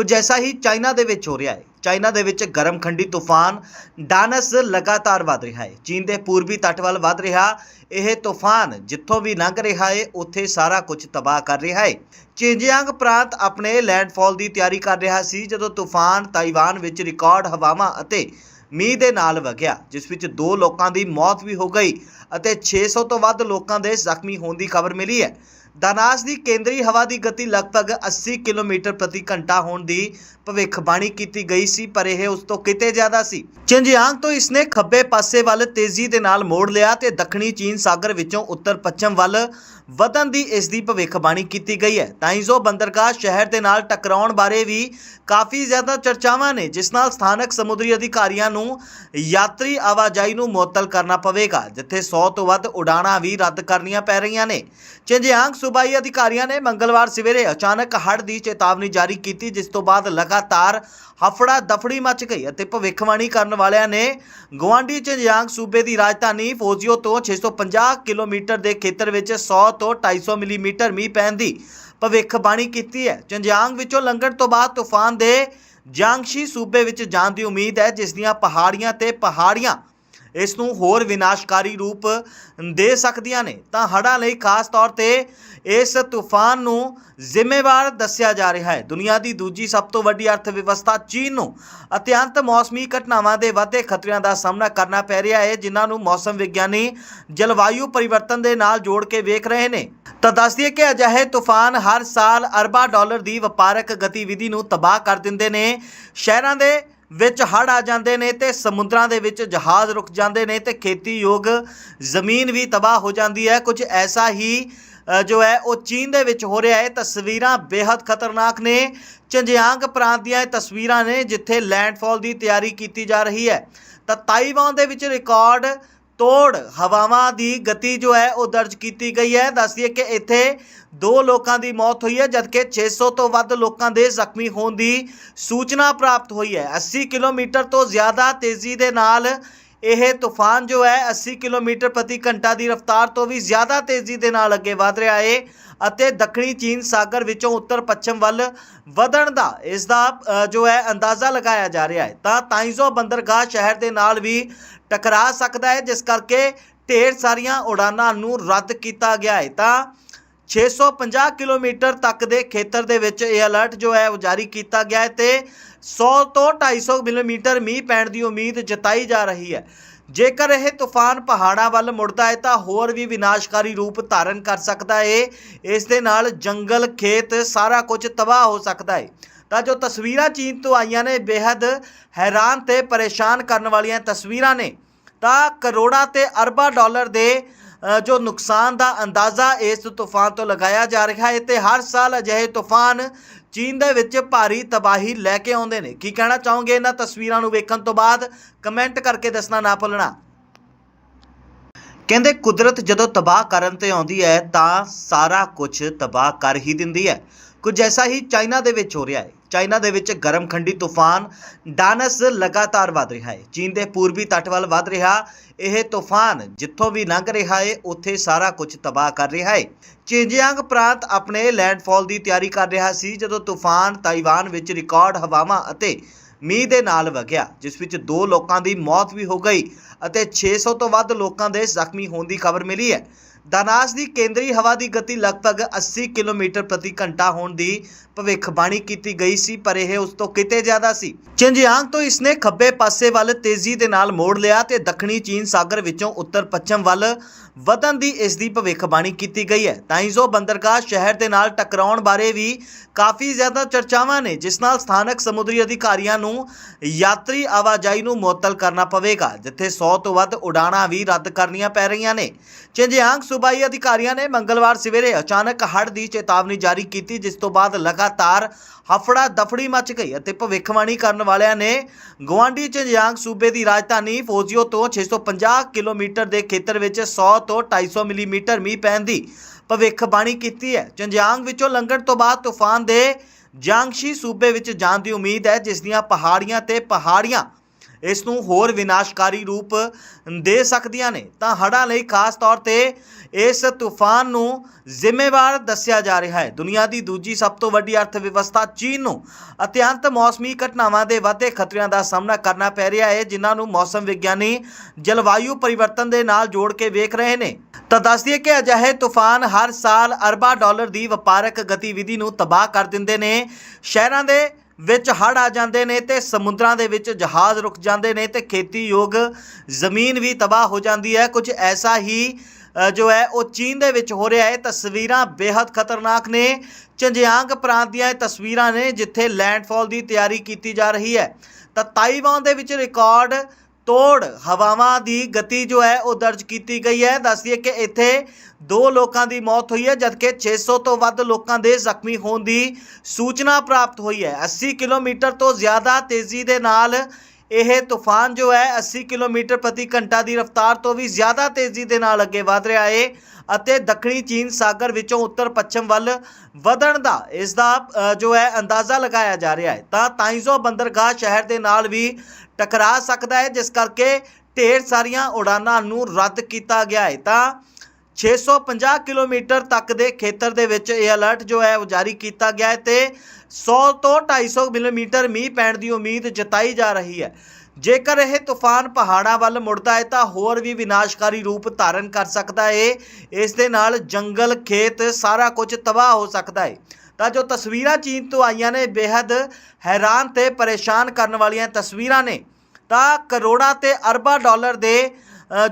ਕੁਝ ਐਸਾ ਹੀ ਚਾਈਨਾ ਦੇ ਵਿੱਚ ਹੋ ਰਿਹਾ ਹੈ। ਚਾਈਨਾ ਦੇ ਵਿੱਚ ਗਰਮ ਖੰਡੀ ਤੂਫਾਨ ਡਾਨਸ ਲਗਾਤਾਰ ਵਧ ਰਿਹਾ ਹੈ। ਚੀਨ ਦੇ ਪੂਰਬੀ ਤੱਟ ਵੱਲ ਵਧ ਰਿਹਾ ਇਹ ਤੂਫਾਨ ਜਿੱਥੋਂ ਵੀ ਲੰਘ ਰਿਹਾ ਹੈ, ਉੱਥੇ ਸਾਰਾ ਕੁਝ ਤਬਾਹ ਕਰ ਰਿਹਾ ਹੈ। ਚਿੰਜਿਆਂਗ ਪ੍ਰਾਂਤ ਆਪਣੇ ਲੈਂਡਫਾਲ ਦੀ ਤਿਆਰੀ ਕਰ ਰਿਹਾ ਸੀ, ਜਦੋਂ ਤੂਫਾਨ ਤਾਈਵਾਨ ਵਿੱਚ ਰਿਕਾਰਡ ਹਵਾਵਾਂ ਅਤੇ ਮੀਂਹ ਦੇ ਨਾਲ ਵਗਿਆ, ਜਿਸ ਵਿੱਚ ਦੋ ਲੋਕਾਂ ਦੀ ਮੌਤ ਵੀ ਹੋ ਗਈ ਅਤੇ 600 ਤੋਂ ਵੱਧ ਲੋਕਾਂ ਦੇ ਜ਼ਖਮੀ ਹੋਣ ਦੀ ਖਬਰ ਮਿਲੀ ਹੈ। ਦਾਨਾਸ ਦੀ ਕੇਂਦਰੀ ਹਵਾ ਦੀ ਗਤੀ ਲਗਭਗ 80 ਕਿਲੋਮੀਟਰ ਪ੍ਰਤੀ ਘੰਟਾ ਹੋਣ ਦੀ ਭਵਿੱਖਬਾਣੀ ਕੀਤੀ ਗਈ ਸੀ, ਪਰ ਇਹ ਉਸ ਤੋਂ ਕਿਤੇ ਜ਼ਿਆਦਾ ਸੀ। ਚਿੰਜਿਆਂਗ ਤੋਂ ਇਸਨੇ ਖੱਬੇ ਪਾਸੇ ਵੱਲ ਤੇਜ਼ੀ ਦੇ ਨਾਲ ਮੋੜ ਲਿਆ ਤੇ ਦੱਖਣੀ ਚੀਨ ਸਾਗਰ ਵਿੱਚੋਂ ਉੱਤਰ ਪੱਛਮ ਵੱਲ ਵਧਣ ਦੀ ਇਸ ਦੀ ਭਵਿੱਖਬਾਣੀ ਕੀਤੀ ਗਈ ਹੈ। ਤਾਈਜ਼ੋ ਬੰਦਰਗਾਹ ਸ਼ਹਿਰ ਦੇ ਨਾਲ ਟਕਰਾਉਣ ਬਾਰੇ ਵੀ ਕਾਫੀ ਜ਼ਿਆਦਾ ਚਰਚਾਵਾਂ ਨੇ, ਜਿਸ ਨਾਲ ਸਥਾਨਕ ਸਮੁੰਦਰੀ ਅਧਿਕਾਰੀਆਂ ਨੂੰ ਯਾਤਰੀ ਆਵਾਜਾਈ ਨੂੰ ਮੁਅੱਤਲ ਕਰਨਾ ਪਵੇਗਾ, ਜਿੱਥੇ 100 ਤੋਂ ਵੱਧ ਉਡਾਣਾਂ ਵੀ ਰੱਦ ਕਰਨੀਆਂ ਪੈ ਰਹੀਆਂ ਨੇ। ਚਿੰਜਿਆਂਗ ਸੂਬਾਈ ਅਧਿਕਾਰੀਆਂ ਨੇ ਮੰਗਲਵਾਰ ਸਵੇਰੇ ਅਚਾਨਕ ਹੜ੍ਹ ਦੀ ਚੇਤਾਵਨੀ ਜਾਰੀ ਕੀਤੀ, ਜਿਸ ਤੋਂ ਬਾਅਦ ਲਗਾਤਾਰ ਹਫੜਾ ਦਫੜੀ ਮਚ ਗਈ ਅਤੇ ਭਵਿੱਖਬਾਣੀ ਕਰਨ ਵਾਲਿਆਂ ਨੇ ਗਵਾਂਡੀ ਚਿੰਜਿਆਂਗ ਸੂਬੇ ਦੀ ਰਾਜਧਾਨੀ ਫੋਜ਼ੀਓ ਤੋਂ 650 ਕਿਲੋਮੀਟਰ ਦੇ ਖੇਤਰ ਵਿੱਚ 100 ਤੋਂ 250 ਮਿਲੀਮੀਟਰ ਮੀਂਹ ਪੈਣ ਦੀ ਭਵਿੱਖਬਾਣੀ ਕੀਤੀ ਹੈ। ਚਿੰਜਿਆਂਗ ਵਿੱਚੋਂ ਲੰਘਣ ਤੋਂ ਬਾਅਦ ਤੂਫਾਨ ਦੇ ਜਾਂਗਸ਼ੀ ਸੂਬੇ ਵਿੱਚ ਜਾਣ ਦੀ ਉਮੀਦ ਹੈ, ਜਿਸ ਦੀਆਂ ਪਹਾੜੀਆਂ ਤੇ ਪਹਾੜੀਆਂ ਇਸ ਨੂੰ ਹੋਰ ਵਿਨਾਸ਼ਕਾਰੀ ਰੂਪ ਦੇ ਸਕਦੀਆਂ ਨੇ। ਤਾਂ ਹੜ੍ਹਾਂ ਲਈ ਖਾਸ ਤੌਰ ਤੇ ਇਸ ਤੂਫਾਨ ਨੂੰ ਜ਼ਿੰਮੇਵਾਰ ਦੱਸਿਆ ਜਾ ਰਿਹਾ ਹੈ। ਦੁਨੀਆ ਦੀ ਦੂਜੀ ਸਭ ਤੋਂ ਵੱਡੀ ਅਰਥ ਵਿਵਸਥਾ ਚੀਨ ਨੂੰ। ਅਤਿਅੰਤ ਮੌਸਮੀ ਘਟਨਾਵਾਂ ਦੇ ਵਾਧੇ ਖਤਰਿਆਂ ਦਾ ਸਾਹਮਣਾ ਕਰਨਾ ਪੈ ਰਿਹਾ ਹੈ, ਜਿਨ੍ਹਾਂ ਨੂੰ ਮੌਸਮ ਵਿਗਿਆਨੀ ਜਲਵਾਯੂ ਪਰਿਵਰਤਨ ਦੇ ਨਾਲ ਜੋੜ ਕੇ ਵੇਖ ਰਹੇ ਨੇ। ਤਾਂ ਦੱਸ ਦਈਏ ਕਿ ਅਜਿਹੇ ਤੂਫਾਨ ਹਰ ਸਾਲ ਅਰਬਾਂ ਡਾਲਰ ਦੀ ਵਪਾਰਕ ਗਤੀਵਿਧੀ ਨੂੰ ਤਬਾਹ ਕਰ ਦਿੰਦੇ ਨੇ। ਸ਼ਹਿਰਾਂ ਦੇ ਵਿੱਚ ਹੜ੍ਹ ਆ ਜਾਂਦੇ ਨੇ ਤੇ ਸਮੁੰਦਰਾਂ ਦੇ ਵਿੱਚ ਜਹਾਜ਼ ਰੁਕ ਜਾਂਦੇ ਨੇ ਤੇ ਖੇਤੀਯੋਗ ਜ਼ਮੀਨ ਵੀ ਤਬਾਹ ਹੋ ਜਾਂਦੀ ਹੈ। ਕੁਝ ਐਸਾ ਹੀ ਜੋ ਹੈ, ਉਹ ਚੀਨ ਦੇ ਵਿੱਚ ਹੋ ਰਿਹਾ ਹੈ। ਤਸਵੀਰਾਂ ਬੇहद ਖਤਰਨਾਕ ਨੇ। ਚੰਜਿਆਂਗ ਪ੍ਰਾਂਤ ਦੀਆਂ ਇਹ ਤਸਵੀਰਾਂ ਨੇ ਜਿੱਥੇ ਲੈਂਡਫਾਲ ਦੀ ਤਿਆਰੀ ਕੀਤੀ ਜਾ ਰਹੀ ਹੈ। ਤਾਂ ਤਾਈਵਾਨ ਦੇ ਵਿੱਚ ਰਿਕਾਰਡ ਤੋੜ ਹਵਾਵਾਂ ਦੀ ਗਤੀ ਜੋ ਹੈ ਉਹ ਦਰਜ ਕੀਤੀ ਗਈ ਹੈ। ਦੱਸਦੀਏ ਕਿ ਇੱਥੇ ਦੋ ਲੋਕਾਂ ਦੀ ਮੌਤ ਹੋਈ ਹੈ, ਜਦਕਿ 600 ਤੋਂ ਵੱਧ ਲੋਕਾਂ ਦੇ ਜ਼ਖਮੀ ਹੋਣ ਦੀ ਸੂਚਨਾ ਪ੍ਰਾਪਤ ਹੋਈ ਹੈ। 80 ਕਿਲੋਮੀਟਰ ਤੋਂ ਜ਼ਿਆਦਾ ਤੇਜ਼ੀ ਦੇ ਨਾਲ ਇਹ ਤੂਫਾਨ ਜੋ ਹੈ 80 ਕਿਲੋਮੀਟਰ ਪ੍ਰਤੀ ਘੰਟਾ ਦੀ ਰਫ਼ਤਾਰ ਤੋਂ ਵੀ ਜ਼ਿਆਦਾ ਤੇਜ਼ੀ ਦੇ ਨਾਲ ਅੱਗੇ ਵਧ ਰਿਹਾ ਹੈ। ਅਤੇ ਦੱਖਣੀ ਚੀਨ ਸਾਗਰ ਵਿੱਚੋਂ ਉੱਤਰ ਪੱਛਮ ਵੱਲ ਵਧਣ ਦਾ ਇਸ ਦਾ ਜੋ ਹੈ ਅੰਦਾਜ਼ਾ ਲਗਾਇਆ ਜਾ ਰਿਹਾ ਹੈ। ਤਾਂ ਤਾਈਜ਼ੋ ਬੰਦਰਗਾਹ ਸ਼ਹਿਰ ਦੇ ਨਾਲ ਵੀ ਟਕਰਾ ਸਕਦਾ ਹੈ, ਜਿਸ ਕਰਕੇ ਢੇਰ ਸਾਰੀਆਂ ਉਡਾਨਾਂ ਨੂੰ ਰੱਦ ਕੀਤਾ ਗਿਆ ਹੈ। ਤਾਂ 650 ਕਿਲੋਮੀਟਰ ਤੱਕ ਦੇ ਖੇਤਰ ਦੇ ਵਿੱਚ ਇਹ ਅਲਰਟ ਜੋ ਹੈ ਉਹ ਜਾਰੀ ਕੀਤਾ ਗਿਆ ਹੈ ਤੇ 100 ਤੋਂ 250 ਮਿਲੀਮੀਟਰ ਮੀਂਹ ਪੈਣ ਦੀ ਉਮੀਦ ਜਤਾਈ ਜਾ ਰਹੀ ਹੈ। ਜੇਕਰ ਇਹ ਤੂਫਾਨ ਪਹਾੜਾਂ ਵੱਲ ਮੁੜਦਾ ਹੈ, ਤਾਂ ਹੋਰ ਵੀ ਵਿਨਾਸ਼ਕਾਰੀ ਰੂਪ ਧਾਰਨ ਕਰ ਸਕਦਾ ਹੈ ਇਸ ਦੇ ਨਾਲ ਜੰਗਲ, ਖੇਤ, ਸਾਰਾ ਕੁਝ ਤਬਾਹ ਹੋ ਸਕਦਾ ਹੈ ਤਾਂ ਜੋ ਤਸਵੀਰਾਂ ਚੀਨ ਤੋਂ ਆਈਆਂ ਨੇ ਬੇहद ਹੈਰਾਨ ਤੇ ਪਰੇਸ਼ਾਨ ਕਰਨ ਵਾਲੀਆਂ ਤਸਵੀਰਾਂ ਨੇ। ਤਾਂ ਕਰੋੜਾਂ ਤੇ ਅਰਬਾਂ ਡਾਲਰ ਦੇ ਜੋ ਨੁਕਸਾਨ ਦਾ ਅੰਦਾਜ਼ਾ ਇਸ ਤੂਫਾਨ ਤੋਂ ਲਗਾਇਆ ਜਾ ਰਿਹਾ ਹੈ ਤੇ ਹਰ ਸਾਲ ਅਜਿਹੇ ਤੂਫਾਨ ਚੀਨ ਦੇ ਵਿੱਚ ਭਾਰੀ ਤਬਾਹੀ ਲੈ ਕੇ ਆਉਂਦੇ ਨੇ। ਕੀ ਕਹਿਣਾ ਚਾਹੋਗੇ ਇਹਨਾਂ ਤਸਵੀਰਾਂ ਨੂੰ ਵੇਖਣ ਤੋਂ ਬਾਅਦ? ਕਮੈਂਟ ਕਰਕੇ ਦੱਸਣਾ ਨਾ ਭੁੱਲਣਾ। ਕਹਿੰਦੇ ਕੁਦਰਤ ਜਦੋਂ ਤਬਾਹ ਕਰਨ ਤੇ ਆਉਂਦੀ ਹੈ ਤਾਂ ਸਾਰਾ ਕੁਝ ਤਬਾਹ ਕਰ ਹੀ ਦਿੰਦੀ ਹੈ। ਕੁਝ ਐਸਾ ਹੀ ਚਾਈਨਾ ਦੇ ਵਿੱਚ ਹੋ ਰਿਹਾ ਹੈ। ਚਾਈਨਾ ਦੇ ਵਿੱਚ ਗਰਮਖੰਡੀ ਤੂਫਾਨ ਡਾਨਸ ਲਗਾਤਾਰ ਵਧ ਰਿਹਾ ਹੈ। ਚੀਨ ਦੇ ਪੂਰਬੀ ਤੱਟ ਵੱਲ ਵਧ ਰਿਹਾ ਇਹ ਤੂਫਾਨ ਜਿੱਥੋਂ ਵੀ ਲੰਘ ਰਿਹਾ ਹੈ, ਉੱਥੇ ਸਾਰਾ ਕੁਝ ਤਬਾਹ ਕਰ ਰਿਹਾ ਹੈ। ਚਿੰਜਿਆਂਗ ਪ੍ਰਾਂਤ ਆਪਣੇ ਲੈਂਡਫਾਲ ਦੀ ਤਿਆਰੀ ਕਰ ਰਿਹਾ ਸੀ ਜਦੋਂ ਤੂਫਾਨ ਤਾਈਵਾਨ ਵਿੱਚ ਰਿਕਾਰਡ ਹਵਾਵਾਂ ਅਤੇ ਮੀਂਹ ਦੇ ਨਾਲ ਵਗਿਆ, ਜਿਸ ਵਿੱਚ ਦੋ ਲੋਕਾਂ ਦੀ ਮੌਤ ਵੀ ਹੋ ਗਈ ਅਤੇ 600 ਤੋਂ ਵੱਧ ਲੋਕਾਂ ਦੇ ਜ਼ਖਮੀ ਹੋਣ ਦੀ ਖਬਰ ਮਿਲੀ ਹੈ। ਦਾਨਾਸ ਦੀ ਕੇਂਦਰੀ ਹਵਾ ਦੀ ਗਤੀ ਲਗਭਗ 80 ਕਿਲੋਮੀਟਰ ਪ੍ਰਤੀ ਘੰਟਾ ਹੋਣ ਦੀ ਭਵਿੱਖਬਾਣੀ ਕੀਤੀ ਗਈ ਸੀ, ਪਰ ਇਹ ਉਸ ਤੋਂ ਕਿਤੇ ਜ਼ਿਆਦਾ ਸੀ। ਚਿੰਜਿਆਂਗ ਤੋਂ ਇਸਨੇ ਖੱਬੇ ਪਾਸੇ ਵੱਲ ਤੇਜ਼ੀ ਦੇ ਨਾਲ ਮੋੜ ਲਿਆ ਤੇ ਦੱਖਣੀ ਚੀਨ ਸਾਗਰ ਵਿੱਚੋਂ ਉੱਤਰ ਪੱਛਮ ਵੱਲ ਵਧਣ ਦੀ ਇਸ ਦੀ ਭਵਿੱਖਬਾਣੀ ਕੀਤੀ ਗਈ ਹੈ। ਤਾਈਜ਼ੋ ਬੰਦਰਗਾਹ ਸ਼ਹਿਰ ਦੇ ਨਾਲ ਟਕਰਾਉਣ ਬਾਰੇ ਵੀ ਕਾਫੀ ਜ਼ਿਆਦਾ ਚਰਚਾਵਾਂ ਨੇ, ਜਿਸ ਨਾਲ ਸਥਾਨਕ ਸਮੁੰਦਰੀ ਅਧਿਕਾਰੀਆਂ ਨੂੰ ਯਾਤਰੀ ਆਵਾਜਾਈ ਨੂੰ ਮੁਅੱਤਲ ਕਰਨਾ ਪਵੇਗਾ, ਜਿੱਥੇ 100 ਤੋਂ ਵੱਧ ਉਡਾਣਾਂ ਵੀ ਰੱਦ ਕਰਨੀਆਂ ਪੈ ਰਹੀਆਂ ਨੇ। ਚਿੰਜਿਆਂਗ ਸੂਬਾਈ ਅਧਿਕਾਰੀਆਂ ਨੇ ਮੰਗਲਵਾਰ ਸਵੇਰੇ ਅਚਾਨਕ ਹੜ੍ਹ ਦੀ ਚੇਤਾਵਨੀ ਜਾਰੀ ਕੀਤੀ, ਜਿਸ ਤੋਂ ਬਾਅਦ ਲਗਾਤਾਰ ਹਫੜਾ ਦਫੜੀ ਮਚ ਗਈ ਅਤੇ ਭਵਿੱਖਬਾਣੀ ਕਰਨ ਵਾਲਿਆਂ ਨੇ ਗਵਾਂਡੀ ਚਿੰਜਿਆਂਗ ਸੂਬੇ ਦੀ ਰਾਜਧਾਨੀ ਫੋਜ਼ੀਓ ਤੋਂ 650 ਕਿਲੋਮੀਟਰ ਦੇ ਖੇਤਰ ਵਿੱਚ 100 ਤੋਂ 250 ਮਿਲੀਮੀਟਰ ਮੀਂਹ ਪੈਣ ਦੀ ਭਵਿੱਖਬਾਣੀ ਕੀਤੀ ਹੈ। ਚਿੰਜਿਆਂਗ ਵਿੱਚੋਂ ਲੰਘਣ ਤੋਂ ਬਾਅਦ ਤੂਫਾਨ ਦੇ ਜਾਂਗਸ਼ੀ ਸੂਬੇ ਵਿੱਚ ਜਾਣ ਦੀ ਉਮੀਦ ਹੈ, ਜਿਸ ਦੀਆਂ ਪਹਾੜੀਆਂ ਤੇ ਪਹਾੜੀਆਂ ਇਸ ਨੂੰ ਹੋਰ ਵਿਨਾਸ਼ਕਾਰੀ ਰੂਪ ਦੇ ਸਕਦੀਆਂ ਨੇ। ਤਾਂ ਹੜ੍ਹਾਂ ਲਈ ਖਾਸ ਤੌਰ ਤੇ ਇਸ ਤੂਫਾਨ ਨੂੰ ਜ਼ਿੰਮੇਵਾਰ ਦੱਸਿਆ ਜਾ ਰਿਹਾ ਹੈ। ਦੁਨੀਆ ਦੀ ਦੂਜੀ ਸਭ ਤੋਂ ਵੱਡੀ ਅਰਥ ਵਿਵਸਥਾ ਚੀਨ ਨੂੰ। ਅਤਿਅੰਤ ਮੌਸਮੀ ਘਟਨਾਵਾਂ ਦੇ ਵਾਧੇ ਖਤਰਿਆਂ ਦਾ ਸਾਹਮਣਾ ਕਰਨਾ ਪੈ ਰਿਹਾ ਹੈ, ਜਿਨ੍ਹਾਂ ਨੂੰ ਮੌਸਮ ਵਿਗਿਆਨੀ ਜਲਵਾਯੂ ਪਰਿਵਰਤਨ ਦੇ ਨਾਲ ਜੋੜ ਕੇ ਵੇਖ ਰਹੇ ਨੇ। ਤਾਂ ਦੱਸ ਦਈਏ ਕਿ ਅਜਿਹੇ ਤੂਫਾਨ ਹਰ ਸਾਲ ਅਰਬਾਂ ਡਾਲਰ ਦੀ ਵਪਾਰਕ ਗਤੀਵਿਧੀ ਨੂੰ ਤਬਾਹ ਕਰ ਦਿੰਦੇ ਨੇ। ਸ਼ਹਿਰਾਂ ਦੇ ਵਿੱਚ ਹੜ੍ਹ ਆ ਜਾਂਦੇ ਨੇ ਤੇ ਸਮੁੰਦਰਾਂ ਦੇ ਵਿੱਚ ਜਹਾਜ਼ ਰੁਕ ਜਾਂਦੇ ਨੇ ਤੇ ਖੇਤੀਯੋਗ ਜ਼ਮੀਨ ਵੀ ਤਬਾਹ ਹੋ ਜਾਂਦੀ ਹੈ। ਕੁਝ ਐਸਾ ਹੀ ਜੋ ਹੈ, ਉਹ ਚੀਨ ਦੇ ਵਿੱਚ ਹੋ ਰਿਹਾ ਹੈ। ਤਸਵੀਰਾਂ ਬੇहद ਖਤਰਨਾਕ ਨੇ। ਚੰਜਿਆਂਗ ਪ੍ਰਾਂਤ ਦੀਆਂ ਇਹ ਤਸਵੀਰਾਂ ਨੇ ਜਿੱਥੇ ਲੈਂਡਫਾਲ ਦੀ ਤਿਆਰੀ ਕੀਤੀ ਜਾ ਰਹੀ ਹੈ। ਤਾਂ ਤਾਈਵਾਨ ਦੇ ਵਿੱਚ ਰਿਕਾਰਡ ਤੋੜ ਹਵਾਵਾਂ ਦੀ ਗਤੀ ਜੋ ਹੈ ਉਹ ਦਰਜ ਕੀਤੀ ਗਈ ਹੈ। ਦੱਸਦੀਏ ਕਿ ਇੱਥੇ ਦੋ ਲੋਕਾਂ ਦੀ ਮੌਤ ਹੋਈ ਹੈ, ਜਦਕਿ 600 ਤੋਂ ਵੱਧ ਲੋਕਾਂ ਦੇ ਜ਼ਖਮੀ ਹੋਣ ਦੀ ਸੂਚਨਾ ਪ੍ਰਾਪਤ ਹੋਈ ਹੈ। 80 ਕਿਲੋਮੀਟਰ ਤੋਂ ਜ਼ਿਆਦਾ ਤੇਜ਼ੀ ਦੇ ਨਾਲ ਇਹ ਤੂਫਾਨ ਜੋ ਹੈ 80 ਕਿਲੋਮੀਟਰ ਪ੍ਰਤੀ ਘੰਟਾ ਦੀ ਰਫ਼ਤਾਰ ਤੋਂ ਵੀ ਜ਼ਿਆਦਾ ਤੇਜ਼ੀ ਦੇ ਨਾਲ ਅੱਗੇ ਵਧ ਰਿਹਾ ਹੈ। ਅਤੇ ਦੱਖਣੀ ਚੀਨ ਸਾਗਰ ਵਿੱਚੋਂ ਉੱਤਰ ਪੱਛਮ ਵੱਲ ਵਧਣ ਦਾ ਇਸ ਦਾ ਜੋ ਹੈ, ਅੰਦਾਜ਼ਾ ਲਗਾਇਆ ਜਾ ਰਿਹਾ ਹੈ। ਤਾਂ ਤਾਈਜ਼ੋ ਬੰਦਰਗਾਹ ਸ਼ਹਿਰ ਦੇ ਨਾਲ ਵੀ ਟਕਰਾ ਸਕਦਾ ਹੈ, ਜਿਸ ਕਰਕੇ ਢੇਰ ਸਾਰੀਆਂ ਉਡਾਨਾਂ ਨੂੰ ਰੱਦ ਕੀਤਾ ਗਿਆ ਹੈ। ਤਾਂ 650 ਕਿਲੋਮੀਟਰ ਤੱਕ ਦੇ ਖੇਤਰ ਦੇ ਵਿੱਚ ਇਹ ਅਲਰਟ ਜੋ ਹੈ, ਉਹ ਜਾਰੀ ਕੀਤਾ ਗਿਆ ਹੈ ਤੇ 100 ਤੋਂ 250 ਮਿਲੀਮੀਟਰ ਮੀਂਹ ਪੈਣ ਦੀ ਉਮੀਦ ਜਤਾਈ ਜਾ ਰਹੀ ਹੈ। ਜੇਕਰ ਇਹ ਤੂਫਾਨ ਪਹਾੜਾਂ ਵੱਲ ਮੁੜਦਾ ਹੈ, ਤਾਂ ਹੋਰ ਵੀ ਵਿਨਾਸ਼ਕਾਰੀ ਰੂਪ ਧਾਰਨ ਕਰ ਸਕਦਾ ਹੈ ਇਸ ਦੇ ਨਾਲ ਜੰਗਲ, ਖੇਤ, ਸਾਰਾ ਕੁਝ ਤਬਾਹ ਹੋ ਸਕਦਾ ਹੈ ਤਾਂ ਜੋ ਤਸਵੀਰਾਂ ਚੀਨ ਤੋਂ ਆਈਆਂ ਨੇ ਬੇहद ਹੈਰਾਨ ਤੇ ਪਰੇਸ਼ਾਨ ਕਰਨ ਵਾਲੀਆਂ ਤਸਵੀਰਾਂ ਨੇ। ਤਾਂ ਕਰੋੜਾਂ ਤੇ ਅਰਬਾਂ ਡਾਲਰ ਦੇ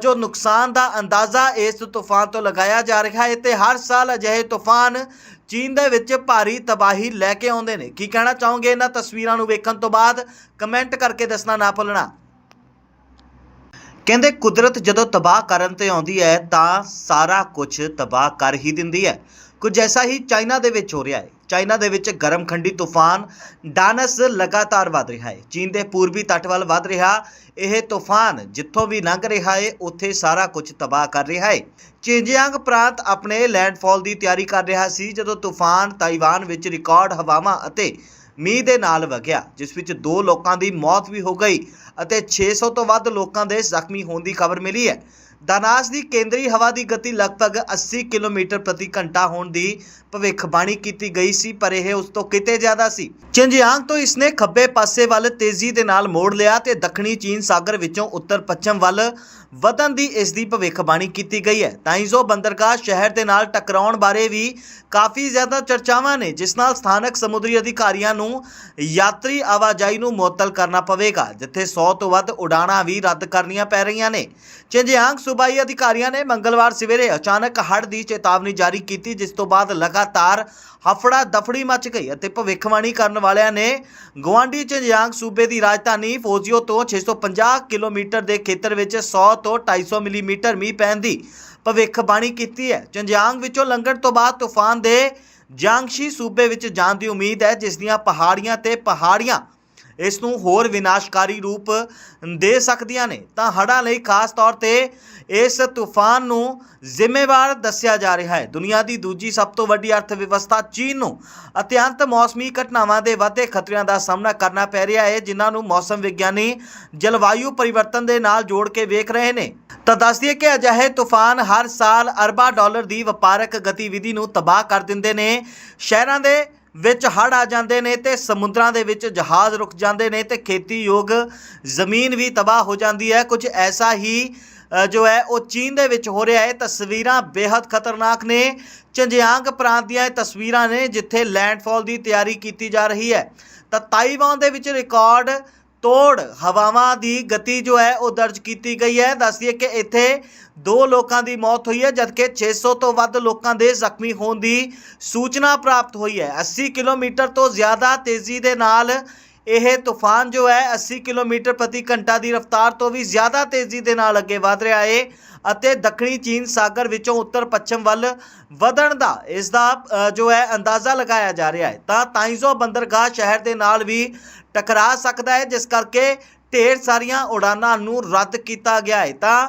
ਜੋ ਨੁਕਸਾਨ ਦਾ ਅੰਦਾਜ਼ਾ ਇਸ ਤੂਫਾਨ ਤੋਂ ਲਗਾਇਆ ਜਾ ਰਿਹਾ ਹੈ ਤੇ ਹਰ ਸਾਲ ਅਜਿਹੇ ਤੂਫਾਨ ਚੀਨ ਦੇ ਵਿੱਚ ਭਾਰੀ ਤਬਾਹੀ ਲੈ ਕੇ ਆਉਂਦੇ ਨੇ। ਕੀ ਕਹਿਣਾ ਚਾਹੋਗੇ ਇਹਨਾਂ ਤਸਵੀਰਾਂ ਨੂੰ ਵੇਖਣ ਤੋਂ ਬਾਅਦ? ਕਮੈਂਟ ਕਰਕੇ ਦੱਸਣਾ ਨਾ ਭੁੱਲਣਾ। ਕਹਿੰਦੇ, ਕੁਦਰਤ ਜਦੋਂ ਤਬਾਹ ਕਰਨ ਤੇ ਆਉਂਦੀ ਹੈ, ਤਾਂ ਸਾਰਾ ਕੁਝ ਤਬਾਹ ਕਰ ਹੀ ਦਿੰਦੀ ਹੈ। ਕੁਝ ਐਸਾ ਹੀ ਚਾਈਨਾ ਦੇ ਵਿੱਚ ਹੋ ਰਿਹਾ ਹੈ। ਚਾਈਨਾ ਦੇ ਵਿੱਚ ਗਰਮ ਖੰਡੀ ਤੂਫਾਨ ਡਾਨਸ ਲਗਾਤਾਰ ਵਧ ਰਿਹਾ ਹੈ। ਚੀਨ ਦੇ ਪੂਰਬੀ ਤੱਟ ਵੱਲ ਵਧ ਰਿਹਾ ਇਹ ਤੂਫਾਨ ਜਿੱਥੋਂ ਵੀ ਲੰਘ ਰਿਹਾ ਹੈ ਉੱਥੇ ਸਾਰਾ ਕੁਝ ਤਬਾਹ ਕਰ ਰਿਹਾ ਹੈ ਚਿੰਜਿਆਂਗ ਪ੍ਰਾਂਤ ਆਪਣੇ ਲੈਂਡਫਾਲ ਦੀ ਤਿਆਰੀ ਕਰ ਰਿਹਾ ਸੀ, ਜਦੋਂ ਤੂਫਾਨ ਤਾਈਵਾਨ ਵਿੱਚ ਰਿਕਾਰਡ ਹਵਾਵਾਂ ਅਤੇ ਮੀਂਹ ਦੇ ਨਾਲ ਵਗਿਆ, ਜਿਸ ਵਿੱਚ ਦੋ ਲੋਕਾਂ ਦੀ ਮੌਤ ਵੀ ਹੋ ਗਈ ਅਤੇ 600 ਤੋਂ ਵੱਧ ਲੋਕਾਂ ਦੇ ਜ਼ਖਮੀ ਹੋਣ ਦੀ ਖਬਰ ਮਿਲੀ ਹੈ। ਦਾਨਾਸ ਦੀ ਕੇਂਦਰੀ ਹਵਾ ਦੀ ਗਤੀ ਲਗਭਗ 80 ਕਿਲੋਮੀਟਰ ਪ੍ਰਤੀ ਘੰਟਾ ਹੋਣ ਦੀ ਭਵਿੱਖਬਾਣੀ ਕੀਤੀ ਗਈ ਸੀ, ਪਰ ਇਹ ਉਸ ਤੋਂ ਕਿਤੇ ਜ਼ਿਆਦਾ ਸੀ। ਚੰਜਿਆਂਗ ਤੋਂ ਇਸਨੇ ਖੱਬੇ ਪਾਸੇ ਵੱਲ ਤੇਜ਼ੀ ਦੇ ਨਾਲ ਮੋੜ ਲਿਆ ਤੇ ਦੱਖਣੀ ਚੀਨ ਸਾਗਰ ਵਿੱਚੋਂ ਉੱਤਰ ਪੱਛਮ ਵੱਲ ਵਧਣ ਦੀ ਇਸ ਦੀ ਭਵਿੱਖਬਾਣੀ ਕੀਤੀ ਗਈ ਹੈ। ਤਾਈਜ਼ੋ ਬੰਦਰਗਾਹ ਸ਼ਹਿਰ ਦੇ ਨਾਲ ਟਕਰਾਉਣ ਬਾਰੇ ਵੀ ਕਾਫੀ ਜ਼ਿਆਦਾ ਚਰਚਾਵਾਂ ਨੇ, ਜਿਸ ਨਾਲ ਸਥਾਨਕ ਸਮੁੰਦਰੀ ਅਧਿਕਾਰੀਆਂ ਨੂੰ ਯਾਤਰੀ ਆਵਾਜਾਈ ਨੂੰ ਮੁਅੱਤਲ ਕਰਨਾ ਪਵੇਗਾ, ਜਿੱਥੇ 100 ਤੋਂ ਵੱਧ ਉਡਾਣਾਂ ਵੀ ਰੱਦ ਕਰਨੀਆਂ ਪੈ ਰਹੀਆਂ ਨੇ। ਚੰਜਿਆਂਗ ਸੂਬਾਈ ਅਧਿਕਾਰੀਆਂ ਨੇ ਮੰਗਲਵਾਰ ਸਵੇਰੇ ਅਚਾਨਕ ਹੜ੍ਹ ਦੀ ਚੇਤਾਵਨੀ ਜਾਰੀ ਕੀਤੀ, ਜਿਸ ਤੋਂ ਬਾਅਦ ਲਗਾਤਾਰ ਹਫੜਾ ਦਫੜੀ ਮਚ ਗਈ ਅਤੇ ਭਵਿੱਖਬਾਣੀ ਕਰਨ ਵਾਲਿਆਂ ਨੇ ਗਵਾਂਡੀ ਚੰਜਿਆਂਗ ਸੂਬੇ ਦੀ ਰਾਜਧਾਨੀ ਫੋਜ਼ੀਓ ਤੋਂ 650 ਕਿਲੋਮੀਟਰ ਦੇ ਖੇਤਰ ਵਿੱਚ 100 ਤੋਂ 250 ਮਿਲੀਮੀਟਰ ਮੀਂਹ ਪੈਣ ਦੀ ਭਵਿੱਖਬਾਣੀ ਕੀਤੀ ਹੈ। ਚੰਜਿਆਂਗ ਵਿੱਚੋਂ ਲੰਘਣ ਤੋਂ ਬਾਅਦ ਤੂਫਾਨ ਦੇ ਜਾਂਗਸ਼ੀ ਸੂਬੇ ਵਿੱਚ ਜਾਣ ਦੀ ਉਮੀਦ ਹੈ, ਜਿਸ ਦੀਆਂ ਪਹਾੜੀਆਂ ਤੇ ਪਹਾੜੀਆਂ ਇਸ ਨੂੰ ਹੋਰ ਵਿਨਾਸ਼ਕਾਰੀ ਰੂਪ ਦੇ ਸਕਦੀਆਂ ਨੇ। ਤਾਂ ਹੜ੍ਹਾਂ ਲਈ ਖਾਸ ਤੌਰ ਤੇ ਇਸ ਤੂਫਾਨ ਨੂੰ ਜ਼ਿੰਮੇਵਾਰ ਦੱਸਿਆ ਜਾ ਰਿਹਾ ਹੈ। ਦੁਨੀਆ ਦੀ ਦੂਜੀ ਸਭ ਤੋਂ ਵੱਡੀ ਅਰਥ ਵਿਵਸਥਾ ਚੀਨ ਨੂੰ। ਅਤਿਅੰਤ ਮੌਸਮੀ ਘਟਨਾਵਾਂ ਦੇ ਵਾਧੇ ਖਤਰਿਆਂ ਦਾ ਸਾਹਮਣਾ ਕਰਨਾ ਪੈ ਰਿਹਾ ਹੈ, ਜਿਨ੍ਹਾਂ ਨੂੰ ਮੌਸਮ ਵਿਗਿਆਨੀ ਜਲਵਾਯੂ ਪਰਿਵਰਤਨ ਦੇ ਨਾਲ ਜੋੜ ਕੇ ਵੇਖ ਰਹੇ ਨੇ। ਤਾਂ ਦੱਸ ਦਈਏ ਕਿ ਅਜਿਹੇ ਤੂਫਾਨ ਹਰ ਸਾਲ ਅਰਬਾਂ ਡਾਲਰ ਦੀ ਵਪਾਰਕ ਗਤੀਵਿਧੀ ਨੂੰ ਤਬਾਹ ਕਰ ਦਿੰਦੇ ਨੇ। ਸ਼ਹਿਰਾਂ ਦੇ ਵਿੱਚ ਹੜ੍ਹ ਆ ਜਾਂਦੇ ਨੇ ਤੇ ਸਮੁੰਦਰਾਂ ਦੇ ਵਿੱਚ ਜਹਾਜ਼ ਰੁਕ ਜਾਂਦੇ ਨੇ ਤੇ ਖੇਤੀਯੋਗ ਜ਼ਮੀਨ ਵੀ ਤਬਾਹ ਹੋ ਜਾਂਦੀ ਹੈ। ਕੁਝ ਐਸਾ ਹੀ ਜੋ ਹੈ, ਉਹ ਚੀਨ ਦੇ ਵਿੱਚ ਹੋ ਰਿਹਾ ਹੈ। ਤਸਵੀਰਾਂ ਬੇहद ਖਤਰਨਾਕ ਨੇ। ਚੰਜਿਆਂਗ ਪ੍ਰਾਂਤ ਦੀਆਂ ਇਹ ਤਸਵੀਰਾਂ ਨੇ, ਜਿੱਥੇ ਲੈਂਡਫਾਲ ਦੀ ਤਿਆਰੀ ਕੀਤੀ ਜਾ ਰਹੀ ਹੈ। ਤਾਂ ਤਾਈਵਾਨ ਦੇ ਵਿੱਚ ਰਿਕਾਰਡ ਤੋੜ ਹਵਾਵਾਂ ਦੀ ਗਤੀ ਜੋ ਹੈ ਉਹ ਦਰਜ ਕੀਤੀ ਗਈ ਹੈ। ਦੱਸਦੀਏ ਕਿ ਇੱਥੇ ਦੋ ਲੋਕਾਂ ਦੀ ਮੌਤ ਹੋਈ ਹੈ, ਜਦਕਿ 600 ਤੋਂ ਵੱਧ ਲੋਕਾਂ ਦੇ ਜ਼ਖਮੀ ਹੋਣ ਦੀ ਸੂਚਨਾ ਪ੍ਰਾਪਤ ਹੋਈ ਹੈ। 80 ਕਿਲੋਮੀਟਰ ਤੋਂ ਜ਼ਿਆਦਾ ਤੇਜ਼ੀ ਦੇ ਨਾਲ ਇਹ ਤੂਫਾਨ ਜੋ ਹੈ 80 ਕਿਲੋਮੀਟਰ ਪ੍ਰਤੀ ਘੰਟਾ ਦੀ ਰਫ਼ਤਾਰ ਤੋਂ ਵੀ ਜ਼ਿਆਦਾ ਤੇਜ਼ੀ ਦੇ ਨਾਲ ਅੱਗੇ ਵਧ ਰਿਹਾ ਹੈ ਅਤੇ ਦੱਖਣੀ ਚੀਨ ਸਾਗਰ ਵਿੱਚੋਂ ਉੱਤਰ ਪੱਛਮ ਵੱਲ ਵਧਣ ਦਾ ਇਸ ਦਾ ਜੋ ਹੈ, ਅੰਦਾਜ਼ਾ ਲਗਾਇਆ ਜਾ ਰਿਹਾ ਹੈ। ਤਾਂ ਤਾਈਜ਼ੋ ਬੰਦਰਗਾਹ ਸ਼ਹਿਰ ਦੇ ਨਾਲ ਵੀ ਟਕਰਾ ਸਕਦਾ ਹੈ, ਜਿਸ ਕਰਕੇ ਢੇਰ ਸਾਰੀਆਂ ਉਡਾਨਾਂ ਨੂੰ ਰੱਦ ਕੀਤਾ ਗਿਆ ਹੈ। ਤਾਂ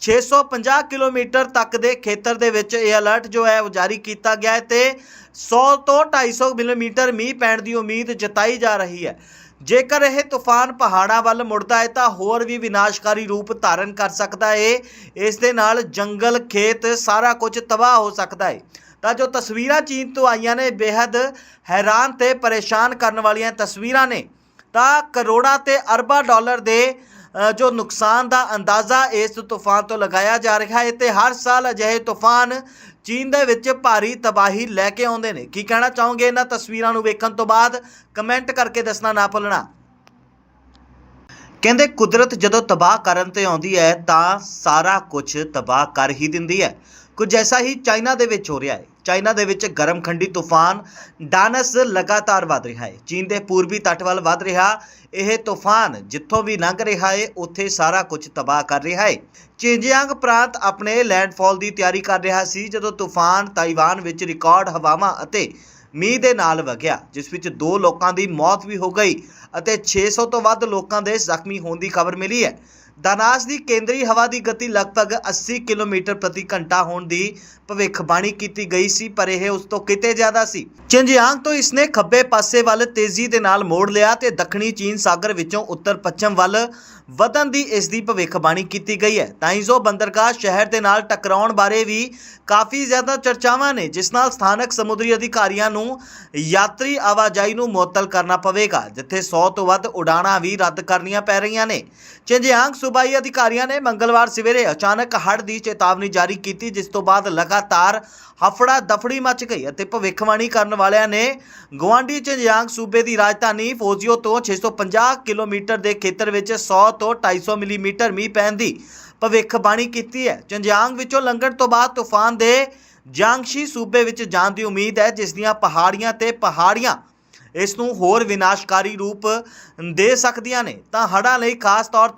650 ਕਿਲੋਮੀਟਰ ਤੱਕ ਦੇ ਖੇਤਰ ਦੇ ਵਿੱਚ ਇਹ ਅਲਰਟ ਜੋ ਹੈ ਉਹ ਜਾਰੀ ਕੀਤਾ ਗਿਆ ਹੈ ਤੇ 100 ਤੋਂ 250 ਮਿਲੀਮੀਟਰ ਮੀਂਹ ਪੈਣ ਦੀ ਉਮੀਦ ਜਤਾਈ ਜਾ ਰਹੀ ਹੈ। ਜੇਕਰ ਇਹ ਤੂਫਾਨ ਪਹਾੜਾਂ ਵੱਲ ਮੁੜਦਾ ਹੈ ਤਾਂ ਹੋਰ ਵੀ ਵਿਨਾਸ਼ਕਾਰੀ ਰੂਪ ਧਾਰਨ ਕਰ ਸਕਦਾ ਹੈ। ਇਸ ਦੇ ਨਾਲ ਜੰਗਲ, ਖੇਤ, ਸਾਰਾ ਕੁਝ ਤਬਾਹ ਹੋ ਸਕਦਾ ਹੈ। ਤਾਂ ਜੋ ਤਸਵੀਰਾਂ ਚੀਨ ਤੋਂ ਆਈਆਂ ਨੇ ਬੇहद ਹੈਰਾਨ ਤੇ ਪਰੇਸ਼ਾਨ ਕਰਨ ਵਾਲੀਆਂ ਤਸਵੀਰਾਂ ਨੇ। ਤਾਂ ਕਰੋੜਾਂ ਤੇ ਅਰਬਾਂ ਡਾਲਰ ਦੇ ਜੋ ਨੁਕਸਾਨ ਦਾ ਅੰਦਾਜ਼ਾ ਇਸ ਤੂਫਾਨ ਤੋਂ ਲਗਾਇਆ ਜਾ ਰਿਹਾ ਹੈ ਤੇ ਹਰ ਸਾਲ ਅਜਿਹੇ ਤੂਫਾਨ ਚੀਨ ਦੇ ਵਿੱਚ ਭਾਰੀ ਤਬਾਹੀ ਲੈ ਕੇ ਆਉਂਦੇ ਨੇ। ਕੀ ਕਹਿਣਾ ਚਾਹੋਗੇ ਇਹਨਾਂ ਤਸਵੀਰਾਂ ਨੂੰ ਵੇਖਣ ਤੋਂ ਬਾਅਦ? ਕਮੈਂਟ ਕਰਕੇ ਦੱਸਣਾ ਨਾ ਭੁੱਲਣਾ। ਕਹਿੰਦੇ, ਕੁਦਰਤ ਜਦੋਂ ਤਬਾਹ ਕਰਨ ਤੇ ਆਉਂਦੀ ਹੈ ਤਾਂ ਸਾਰਾ ਕੁਝ ਤਬਾਹ ਕਰ ਹੀ ਦਿੰਦੀ ਹੈ। ਕੁਝ ਐਸਾ ਹੀ ਚਾਈਨਾ ਦੇ ਵਿੱਚ ਹੋ ਰਿਹਾ ਹੈ। ਚਾਈਨਾ ਦੇ ਵਿੱਚ ਗਰਮ ਖੰਡੀ ਤੂਫਾਨ ਡਾਨਸ ਲਗਾਤਾਰ ਵਧ ਰਿਹਾ ਹੈ। ਚੀਨ ਦੇ ਪੂਰਬੀ ਤੱਟ ਵੱਲ ਵਧ ਰਿਹਾ ਇਹ ਤੂਫਾਨ ਜਿੱਥੋਂ ਵੀ ਲੰਘ ਰਿਹਾ ਹੈ ਉੱਥੇ ਸਾਰਾ ਕੁਝ ਤਬਾਹ ਕਰ ਰਿਹਾ ਹੈ ਚਿੰਜਿਆਂਗ ਪ੍ਰਾਂਤ ਆਪਣੇ ਲੈਂਡਫਾਲ ਦੀ ਤਿਆਰੀ ਕਰ ਰਿਹਾ ਸੀ, ਜਦੋਂ ਤੂਫਾਨ ਤਾਈਵਾਨ ਵਿੱਚ ਰਿਕਾਰਡ ਹਵਾਵਾਂ ਅਤੇ ਮੀਂਹ ਦੇ ਨਾਲ ਵਗਿਆ, ਜਿਸ ਵਿੱਚ ਦੋ ਲੋਕਾਂ ਦੀ ਮੌਤ ਵੀ ਹੋ ਗਈ ਅਤੇ 600 ਤੋਂ ਵੱਧ ਲੋਕਾਂ ਦੇ ਜ਼ਖਮੀ ਹੋਣ ਦੀ ਖਬਰ ਮਿਲੀ ਹੈ। ਦਾਨਾਸ ਦੀ ਕੇਂਦਰੀ ਹਵਾ ਦੀ ਗਤੀ ਲਗਭਗ 80 ਕਿਲੋਮੀਟਰ ਪ੍ਰਤੀ ਘੰਟਾ ਹੋਣ ਦੀ ਭਵਿੱਖਬਾਣੀ ਕੀਤੀ ਗਈ ਸੀ, ਪਰ ਇਹ ਉਸ ਤੋਂ ਕਿਤੇ ਜ਼ਿਆਦਾ ਸੀ। ਚਿੰਜਿਆਂਗ ਤੋਂ ਇਸਨੇ ਖੱਬੇ ਪਾਸੇ ਵੱਲ ਤੇਜ਼ੀ ਦੇ ਨਾਲ ਮੋੜ ਲਿਆ ਤੇ ਦੱਖਣੀ ਚੀਨ ਸਾਗਰ ਵਿੱਚੋਂ ਉੱਤਰ ਪੱਛਮ ਵੱਲ ਵਧਣ ਦੀ ਇਸ ਦੀ ਭਵਿੱਖਬਾਣੀ ਕੀਤੀ ਗਈ ਹੈ। ਤਾਈਜ਼ੋ ਬੰਦਰਗਾਹ ਸ਼ਹਿਰ ਦੇ ਨਾਲ ਟਕਰਾਉਣ ਬਾਰੇ ਵੀ ਕਾਫੀ ਜ਼ਿਆਦਾ ਚਰਚਾਵਾਂ ਨੇ, ਜਿਸ ਨਾਲ ਸਥਾਨਕ ਸਮੁੰਦਰੀ ਅਧਿਕਾਰੀਆਂ ਨੂੰ ਯਾਤਰੀ ਆਵਾਜਾਈ ਨੂੰ ਮੁਅੱਤਲ ਕਰਨਾ ਪਵੇਗਾ, ਜਿੱਥੇ 100 ਤੋਂ ਵੱਧ ਉਡਾਣਾਂ ਵੀ ਰੱਦ ਕਰਨੀਆਂ ਪੈ ਰਹੀਆਂ ਨੇ। ਚਿੰਜਿਆਂਗ ਸੂਬਾਈ ਅਧਿਕਾਰੀਆਂ ਨੇ ਮੰਗਲਵਾਰ ਸਵੇਰੇ ਅਚਾਨਕ ਹੜ੍ਹ ਦੀ ਚੇਤਾਵਨੀ ਜਾਰੀ ਕੀਤੀ, ਜਿਸ ਤੋਂ ਬਾਅਦ ਲਗਾਤਾਰ ਹਫੜਾ ਦਫੜੀ ਮਚ ਗਈ ਅਤੇ ਭਵਿੱਖਬਾਣੀ ਕਰਨ ਵਾਲਿਆਂ ਨੇ ਗਵਾਂਡੀ ਚਿੰਜਿਆਂਗ ਸੂਬੇ ਦੀ ਰਾਜਧਾਨੀ ਫੋਜ਼ੀਓ ਤੋਂ 650 ਕਿਲੋਮੀਟਰ ਦੇ ਖੇਤਰ ਵਿੱਚ 100 ਤੋਂ 250 ਮਿਲੀਮੀਟਰ ਮੀਂਹ ਪੈਣ ਦੀ ਭਵਿੱਖਬਾਣੀ ਕੀਤੀ ਹੈ। ਚਿੰਜਿਆਂਗ ਵਿੱਚੋਂ ਲੰਘਣ ਤੋਂ ਬਾਅਦ ਤੂਫਾਨ ਦੇ ਜਾਂਗਸ਼ੀ ਸੂਬੇ ਵਿੱਚ ਜਾਣ ਦੀ ਉਮੀਦ ਹੈ, ਜਿਸ ਦੀਆਂ ਪਹਾੜੀਆਂ ਤੇ ਪਹਾੜੀਆਂ ਇਸ ਨੂੰ ਹੋਰ ਵਿਨਾਸ਼ਕਾਰੀ ਰੂਪ ਦੇ ਸਕਦੀਆਂ ਨੇ। ਤਾਂ ਹੜ੍ਹਾਂ ਲਈ ਖਾਸ ਤੌਰ